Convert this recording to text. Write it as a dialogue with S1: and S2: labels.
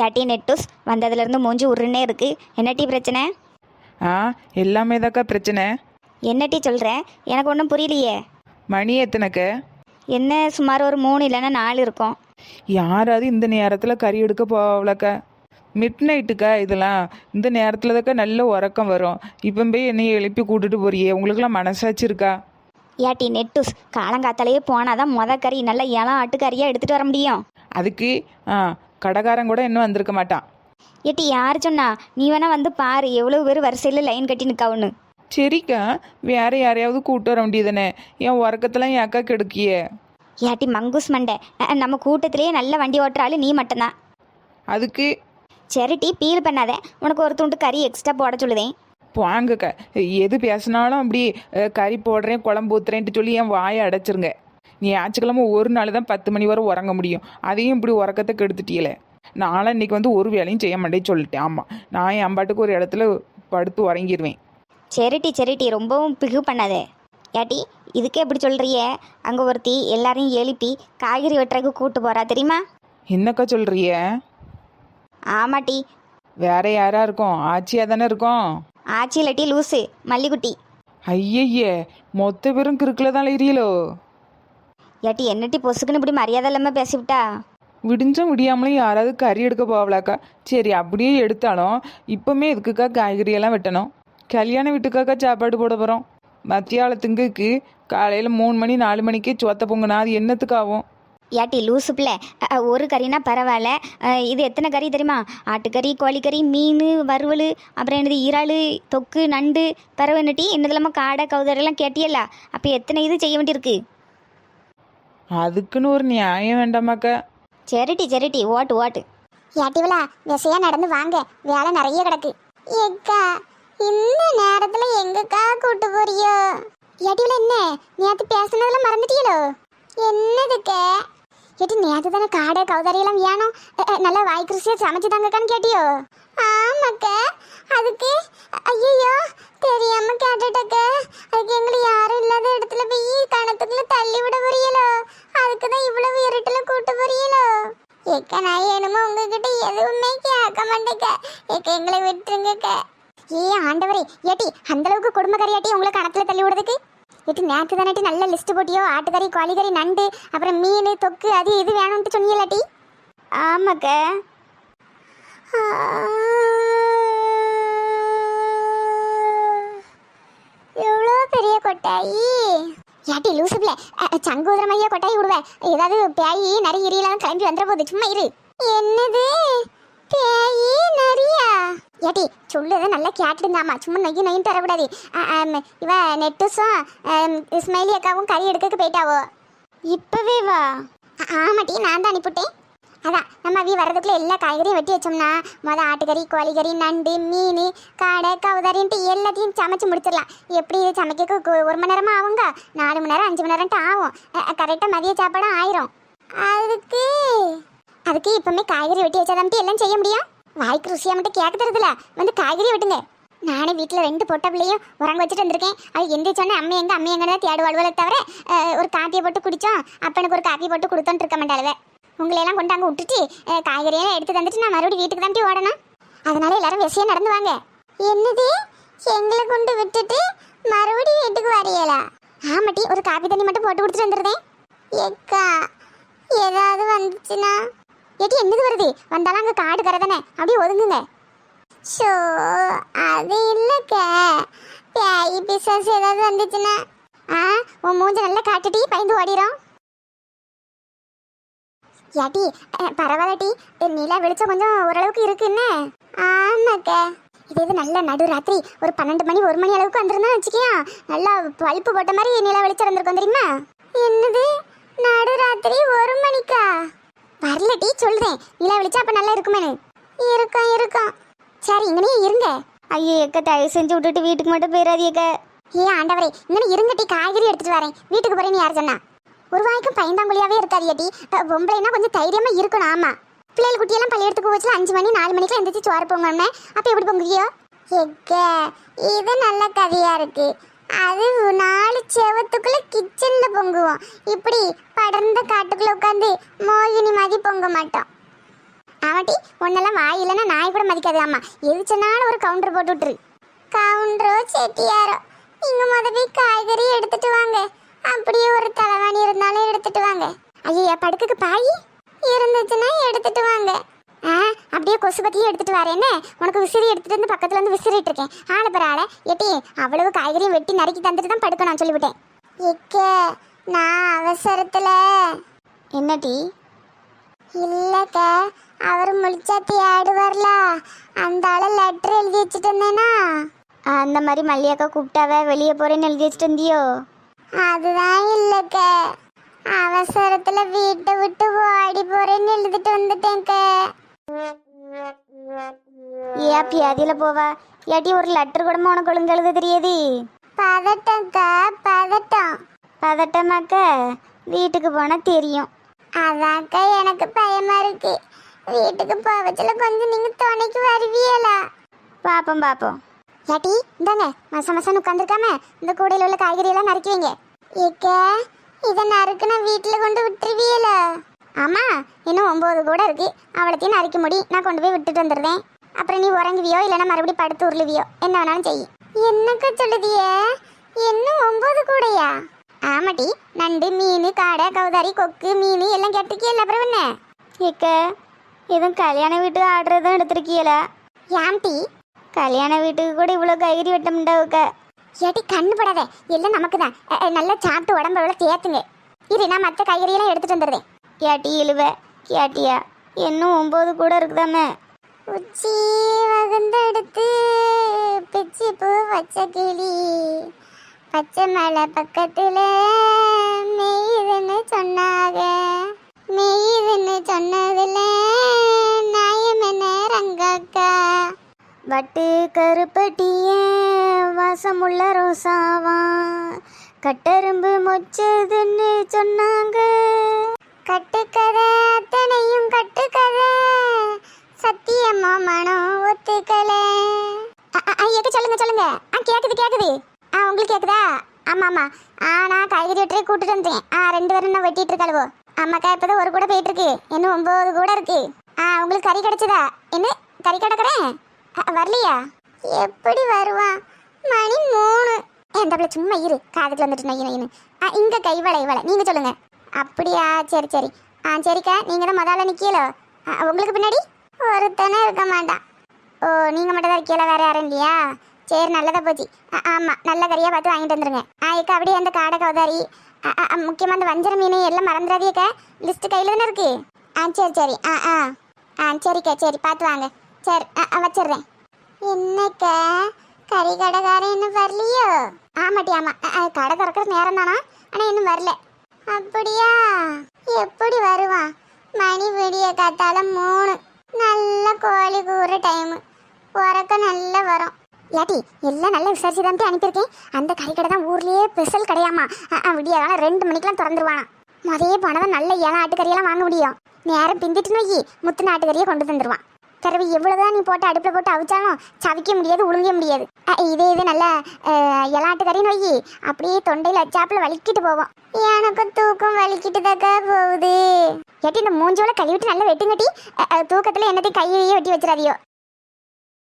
S1: யாட்டி நெட்டூஸ் வந்ததுலேருந்து மூஞ்சி உருன்னே இருக்கு. என்ன டீ பிரச்சனை?
S2: ஆ எல்லாமே தாக்கா பிரச்சனை.
S1: என்ன டீ சொல்கிறேன் எனக்கு ஒன்றும் புரியலையே.
S2: மணி எத்தனைக்க?
S1: என்ன சுமார் ஒரு மூணு இல்லைன்னா நாலு இருக்கும்.
S2: யாராவது இந்த நேரத்தில் கறி எடுக்க போகலக்கா மிட் நைட்டுக்கா இதெல்லாம்? இந்த நேரத்தில் தாக்கா நல்ல உறக்கம் வரும். இப்போ போய் என்னைய எழுப்பி கூட்டிட்டு போறியே? உங்களுக்குலாம் மனசாச்சு இருக்கா?
S1: ஏட்டி நெட்டூஸ் காலங்காத்தாலேயே போனால் தான் மொத கறி நல்ல இளம் ஆட்டுக்கறியாக எடுத்துகிட்டு வர முடியும்.
S2: அதுக்கு ஆ கடைக்காரன் கூட இன்னும் வந்திருக்க மாட்டான்.
S1: ஏட்டி யார் சொன்னா? நீ வேணா வந்து பாரு எவ்வளோ பேர் வரிசையில் லைன் கட்டி நிற்காவுன்னு
S2: சரிக்கா? வேற யாரையாவது கூட்டு வர வேண்டியதானே. என் உறக்கத்தெல்லாம் என் அக்கா கெடுக்கியே
S1: ஏட்டி மங்குஸ் மண்டை. அஹ், நம்ம கூட்டத்திலேயே நல்ல வண்டி ஓட்டுற ஆளு நீ மட்டும்தான்.
S2: அதுக்கு?
S1: சரி டீ பீல் பண்ணாத. உனக்கு ஒரு துண்டு கறி எக்ஸ்ட்ரா போட சொல்லுதேன்.
S2: வாங்கக்கா. எது பேசினாலும் அப்படி அஹ், கறி போடுறேன் குழம்பு ஊத்துறேன்ட்டு சொல்லி என் வாயை அடைச்சிருங்க. ஞாயிற்றுக்கிழமை ஒரு நாள் தான் பத்து மணி வரை உறங்க முடியும். அதையும் இப்படி உறக்கத்தை கெடுத்துட்டியல நானும் இன்னைக்கு வந்து ஒரு வேலையும் செய்ய மாட்டேன்னு சொல்லிட்டேன். ஆமாம் நான் என் பாட்டுக்கு ஒரு இடத்துல படுத்து உறங்கிடுவேன்
S1: சரிட்டி சரிட்டி ரொம்பவும் பிகு பண்ணாதே. ஏட்டி இதுக்கே எப்படி சொல்கிறியே அங்கே ஒருத்தி எல்லாரையும் எழுப்பி காய்கறி வெட்டுறதுக்கு கூட்டு போகிறா தெரியுமா?
S2: என்னக்கா சொல்றிய?
S1: ஆமாட்டி
S2: வேற யாரா இருக்கும்? ஆச்சியா தானே இருக்கும்?
S1: ஆச்சி இல்லாட்டி லூசு மல்லிகுட்டி.
S2: ஐயய்யே மொத்த பேரும் கிறுக்கில் தான் எரியலோ
S1: ஏட்டி என்னட்டி பொசுக்குன்னு இப்படி மரியாதை இல்லாமல் பேசிவிட்டா?
S2: விடிஞ்சும் விடியாமலும் யாராவது கறி எடுக்க போகலாக்கா சரி அப்படியே எடுத்தாலும் இப்போமே இதுக்குக்கா காய்கறி எல்லாம் வெட்டணும். கல்யாண வீட்டுக்காக்கா சாப்பாடு போட போகிறோம் மத்தியாலத்துங்குக்கு காலையில் மூணு மணி நாலு மணிக்கே சோத்த பொங்குனா அது என்னத்துக்கு ஆகும்
S1: ஏட்டி லூசு பிள்ளை. ஒரு கறினா பரவாயில்ல. இது எத்தனை கறி தெரியுமா? ஆட்டுக்கறி கோழிக்கறி மீன் வறுவல் அப்புறம் என்னது இறால் தொக்கு நண்டு பறவை நட்டி என்னது இல்லாமல் காடை கவுதரெல்லாம் கேட்டியல்ல? அப்போ எத்தனை இது செய்ய வேண்டியிருக்கு?
S2: அதுக்குன்னு ஒரு நியாயம் வேண்டாமாக்கா
S1: சரிட்டி சரிட்டி. ஓட்டு ஓட்டு.
S3: ஏட்டிவலா விசையா நடந்து வாங்க. வேலை நிறைய கிடக்கு. எக்கா இந்த நேரத்துல எங்கக்கா கூட்டு போறியோ? ஏட்டிவலா என்ன? நேத்து பேசுனதெல்லாம் மறந்துட்டீங்களோ என்னதுக்கே? கேட்டு நேற்று தானே காடை கௌதாரி எல்லாம் வேணும் நல்லா வாய் ருசியா சமைச்சு தாங்கக்கான்னு கேட்டியோ? ஆமாக்க. அதுக்கு ஐயோ தெரியாம கேட்டுட்டக்க. அதுக்கு எங்களை யாரும் இல்லாத இடத்துல போய் கணத்துக்குள்ள தள்ளி விட புரியலோ? அதுக்கு தான் இவ்வளவு இருட்டுல கூட்டு புரியலோ? ஏக்க நான் என்னமோ உங்ககிட்ட எதுவுமே கேட்க மாட்டேக்க. ஏக்க எங்களை விட்டுருங்கக்க. ஏ ஆண்டவரே ஏட்டி அந்த அளவுக்கு குடும்பக்காரியாட்டி உங்களை கணத்துல தள்ளி விடுறதுக்கு? ஏட்டி நேற்று தானே நல்ல லிஸ்ட் போட்டியோ? ஆட்டுக்கறி கோழிக்கறி நண்டு அப்புறம் மீன் தொக்கு அது இது வேணும்ட்டு சொன்னீங்களாட்டி
S1: ஆமாக்க.
S3: எவ்வளோ பெரிய கொட்டாயி? ஏட்டி லூசுப்ல சங்கூதரமையா கொட்டாயி விடுவேன் ஏதாவது பேயி நரி இரியெல்லாம் கிளம்பி வந்துட போகுது. சும்மா இரு. என்னது? பேயி? ஏட்டி சொல்லுது நல்லா கேட்டுருந்தாமா சும்மா நொய்யு நொய்யும் தரக்கூடாது. இவ நெட்டுஸும் அம், இஸ்மைலி அக்காவும் கறி எடுக்க போயிட்டாவோ? இப்போவே வா. ஆமாட்டி நான் தான் அனுப்பிவிட்டேன். அதான் நம்ம வீ வர்றதுக்குள்ள எல்லா காய்கறியும் வெட்டி வச்சோம்னா மொதல் ஆட்டுக்கறி கோழிக்கறி நண்டு மீன் காடை கவுதாரின்ட்டு எல்லாத்தையும் சமைச்சு முடிச்சிடலாம். எப்படி இது சமைக்க ஒரு மணி நேரமாக ஆகுங்க? நாலு மணி நேரம் அஞ்சு மணி நேரம்ட்டு ஆகும். கரெக்டாக மதிய சாப்பாடும் ஆயிரும். அதுக்கு அதுக்கு இப்போமே காய்கறி வெட்டி வச்சாதான் எல்லாம் செய்ய முடியும்? வாய்க்கு ருசியா மட்டும் கேட்க தருதுல வந்து காய்கறி வெட்டுங்க. நானே வீட்டில் ரெண்டு பொட்டை பிள்ளையும் உறங்க வச்சுட்டு வந்திருக்கேன். அது எந்திரிச்சோன்னே அம்மா எங்கே அம்மா எங்கே தான் தேடுவாள்வளை தவிர ஒரு காப்பியை போட்டு குடிச்சோம். அப்பனுக்கு ஒரு காப்பி போட்டு கொடுத்தோன்னு இருக்க மாட்டாளவே. உங்களையெல்லாம் கொண்டு அங்கே விட்டுட்டு காய்கறியெல்லாம் எடுத்து தந்துட்டு நான் மறுபடியும் வீட்டுக்கு தாண்டி ஓடணும். அதனால எல்லாரும் விஷயம் நடந்து வாங்க. என்னது? எங்களை கொண்டு விட்டுட்டு மறுபடியும் வீட்டுக்கு வரையலா ஆமாட்டி ஒரு காப்பி தண்ணி மட்டும் போட்டு கொடுத்துட்டு வந்துருந்தேன் எக்கா ஏதாவது வந்துச்சுன்னா? ஏட்டி என்னது வருது? வந்தாலும் அங்கே காடு கரதானே அப்படியே ஒதுங்குங்க. ஷோ அது இல்லைக்க பேய் பிசாஸ் ஏதாவது வந்துச்சுன்னா ஆ உன் மூஞ்ச நல்லா காட்டுட்டி பயந்து ஓடிடும் ஏட்டி பரவாயில்லட்டி நிலா வெளிச்சம் கொஞ்சம் ஓரளவுக்கு இருக்குன்னு ஆமாக்க இது இது நல்ல நடு ராத்திரி ஒரு பன்னெண்டு மணி ஒரு மணி அளவுக்கு வந்திருந்தா வச்சுக்கியா? நல்லா பல்ப்பு போட்ட மாதிரி நிலா வெளிச்சம் வந்திருக்கும் தெரியுமா? என்னது? நடு ராத்திரி ஒரு மணிக்கா? வரல டீ சொல்றேன். நிலா வெளிச்சம் அப்ப நல்லா இருக்குமேனு. இருக்கும் இருக்கும். சரி இங்கனே இருங்க.
S1: ஐயோ எக்க தயவு செஞ்சு விட்டுட்டு வீட்டுக்கு மட்டும் போயிடாதீங்க
S3: ஏ ஆண்டவரே இங்கனே இருங்க டீ காய்கறி எடுத்துட்டு வரேன். வீட்டுக்கு போறேன்னு யார் சொன்னா? ஒரு வாய்க்கும் பயந்தாங்குழியாவே இருக்காது டி பொம்பளைனா கொஞ்சம் தைரியமா இருக்கணும் ஆமா. பிள்ளைகள் குட்டியெல்லாம் பள்ளியெடுத்துக்கு போச்சுல அஞ்சு மணி நாலு மணிக்கு எந்திரிச்சு சோறு பொங்கணும்னே. அப்ப எப்படி பொங்குவியோ? எக்க இது நல்ல கதையா இருக்கு. அது நாலு செவத்துக்குள்ள கிச்சன்ல பொங்குவோம். இப்படி படர்ந்த காட்டுக்குள்ள உட்காந்து மோகினி மாதிரி பொங்க மாட்டோம். ஆமாட்டி உன்னெல்லாம் வாய் இல்லைன்னா நாய் கூட மதிக்காது அம்மா எது சொன்னாலும் ஒரு கவுண்டர் போட்டு விட்டுரு. கவுண்டரோ செட்டியாரோ? நீங்க முத போய் காய்கறி எடுத்துட்டு வாங்க. அப்படியே ஒரு தலைவாணி இருந்தாலும் எடுத்துட்டு வாங்க. ஐயா படுக்குக்கு பாய்? இருந்துச்சுன்னா எடுத்துட்டு வாங்க. அப்படியே கொசு பத்தியும் எடுத்துட்டு வரேன்னு உனக்கு விசிறி எடுத்துட்டு வந்து பக்கத்துல இருந்து விசிறிட்டு இருக்கேன். ஆள பெற ஆள. எட்டி அவ்வளவு காய்கறியும் வெட்டி நறுக்கி தந்துட்டு தான் படுக்க நான் சொல்லிவிட்டேன். எக்க நான் அவசரத்துல. என்ன டீ இல்லக்க அவர் முழிச்சாத்தி ஆடுவார்ல. அந்த ஆள லெட்டர் எழுதி வச்சுட்டு இருந்தேனா
S1: அந்த மாதிரி மல்லியாக்கா கூப்பிட்டாவ வெளியே போறேன்னு எழுதி வச்சுட்டு இருந்தியோ
S3: அதுதான் இல்லக்க. அவசரத்துல வீட்டை விட்டு ஓடி போறேன்னு எழுதிட்டு வந்துட்டேன்க்க.
S1: ஏன் பியாதியில போவா. ஏட்டி ஒரு லெட்டர் கூட உனக்கு ஒழுங்கு எழுத தெரியாது?
S3: பதட்டம்க்கா பதட்டம்.
S1: பதட்டமாக்க? வீட்டுக்கு போனா தெரியும்.
S3: அதான்க்கா எனக்கு பயமா இருக்கு. வீட்டுக்கு போவச்சுல கொஞ்சம் நீங்க துணைக்கு வருவீங்களா
S1: பாப்போம் பாப்போம்.
S3: ஏட்டி இந்தாங்க மச மசன்னு உட்காந்துருக்காம இந்த கூடையில உள்ள காய்கறி எல்லாம் நறுக்கி வைங்க. ஏக்க இதை நறுக்குனா வீட்டுல கொண்டு விட்டுருவீங்களா ஆமாம் இன்னும் ஒம்பது கூட இருக்கு. அவளத்தையும் நறுக்க முடி நான் கொண்டு போய் விட்டுட்டு வந்துடுறேன் அப்புறம் நீ உறங்குவியோ இல்லைன்னா மறுபடியும் படுத்து உருளுவியோ என்ன வேணாலும் செய் என்னக்க சொல்லுதிய? இன்னும் ஒம்பது கூடையா? ஆமாட்டி நண்டு மீன் காடை கௌதாரி கொக்கு மீன் எல்லாம் கேட்டிருக்கியல்ல அப்புறம் என்ன?
S1: இக்க எதுவும் கல்யாண வீட்டு ஆர்டர் தான் எடுத்திருக்கீல
S3: ஏம்டி
S1: கல்யாண வீட்டுக்கு கூட இவ்வளோ காய்கறி வெட்டமுண்டாவுக்க
S3: ஏட்டி கண்ணு படாத. எல்லாம் நமக்கு தான் நல்லா சாப்பிட்டு உடம்பு எவ்வளோ சேர்த்துங்க இரு நான் மற்ற காய்கறியெல்லாம் எடுத்துகிட்டு வந்துடுறேன்
S1: கேட்டி இழுவ. கேட்டியா? இன்னும் ஒம்பது கூட இருக்குதாமே?
S3: உச்சி வகுந்தெடுத்து பிச்சி பூ வச்ச கிளி. பச்சை மலை பக்கத்துல மெய்யுதுன்னு சொன்னாங்க மெய்யுதுன்னு சொன்னதுல நாயம் என்ன ரங்கக்கா.
S1: வட்டு கருப்பட்டிய வாசமுள்ள ரோசாவா. கட்டெரும்பு மொச்சதுன்னு சொன்னாங்க.
S3: கட்டுக்கதை அத்தனையும் கட்டுக்கதை. சத்தியமா மனம் ஒத்துக்கல. ஐயக்க சொல்லுங்க சொல்லுங்க. ஆ கேக்குது கேக்குது. ஆ உங்களுக்கு கேக்குதா? ஆமா ஆமா. ஆ நான் காய்கறி வெட்டரை கூட்டிட்டு வந்தேன் ஆ ரெண்டு பேரும் நான் வெட்டிட்டு இருக்காளுவோ. அம்மாக்கா இப்பதான் ஒரு கூட போயிட்டு இருக்கு. இன்னும் ஒன்பது கூட இருக்கு. ஆ உங்களுக்கு கறி கிடைச்சதா? என்ன? கறி கிடக்குறேன் வரலையா? எப்படி வருவான் மணி மூணு. என் தப்பில் சும்மா இரு. காதுக்குள்ள வந்துட்டு நையு நையுன்னு ஆ கை கைவளை இவளை நீங்க சொல்லுங்க. அப்படியா? சரி சரி. ஆ சரிக்கா. நீங்கள் தான் முதல்ல நிக்கலோ? உங்களுக்கு பின்னாடி? ஒருத்தனே இருக்க மாட்டான் ஓ நீங்கள் மட்டும் தான் கீழே வேறு யாரும் இல்லையா? சரி நல்லதாக போச்சு. ஆ, நல்ல கறியாக பார்த்து வாங்கிட்டு வந்துருங்க. ஆ இக்கா அப்படியே அந்த காடை கௌதாரி முக்கியமாக ஆ, ஆ, அந்த வஞ்சர மீன் எல்லாம் மறந்துடாதீக்கா லிஸ்ட் கையில் தானே இருக்கு? ஆ சரி சரி. ஆ ஆ. ஆ சரிக்கா சரி பார்த்து வாங்க. சரி ஆ, ஆ, வச்சிடுறேன். என்னக்கா? கறி கடைக்காரன் இன்னும் வரலையோ? ஆமாட்டி ஆமாம் கடை திறக்கிற நேரம் தானா? ஆனால் இன்னும் வரல. அப்படியா? எப்படி வருவான்? மணி விடிய காத்தால மூணு. நல்ல கோழி கூற டைம் உறக்க நல்லா வரும். ஏட்டி எல்லாம் நல்லா விசாரிச்சு தான் அனுப்பியிருக்கேன். அந்த கறி கடை தான் ஊர்லயே ஸ்பெஷல் கிடையாமா. விடிய காலம் ரெண்டு மணிக்கெல்லாம் திறந்துருவானா முதையே போனவன் தான் நல்ல ஏழை ஆட்டுக்கறியெல்லாம் வாங்க முடியும். நேரம் பிந்திட்டு நோக்கி முத்து நாட்டுக்கறியை கொண்டு தந்துருவான். பிறகு எவ்வளோதான் நீ போட்டு அடுப்பில் போட்டு அவிச்சாலும் சவிக்க முடியாது உழுங்க முடியாது. இது இது நல்ல இலாட்டு கறி நோயி அப்படியே தொண்டையில் அச்சாப்பில் வலிக்கிட்டு போவோம். எனக்கு தூக்கம் வலிக்கிட்டு தக்கா போகுது. ஏட்டி இந்த மூஞ்சோல கழுவிட்டு நல்லா வெட்டுங்கட்டி தூக்கத்தில் என்னத்தையும் கையிலேயே வெட்டி வச்சிடாதியோ.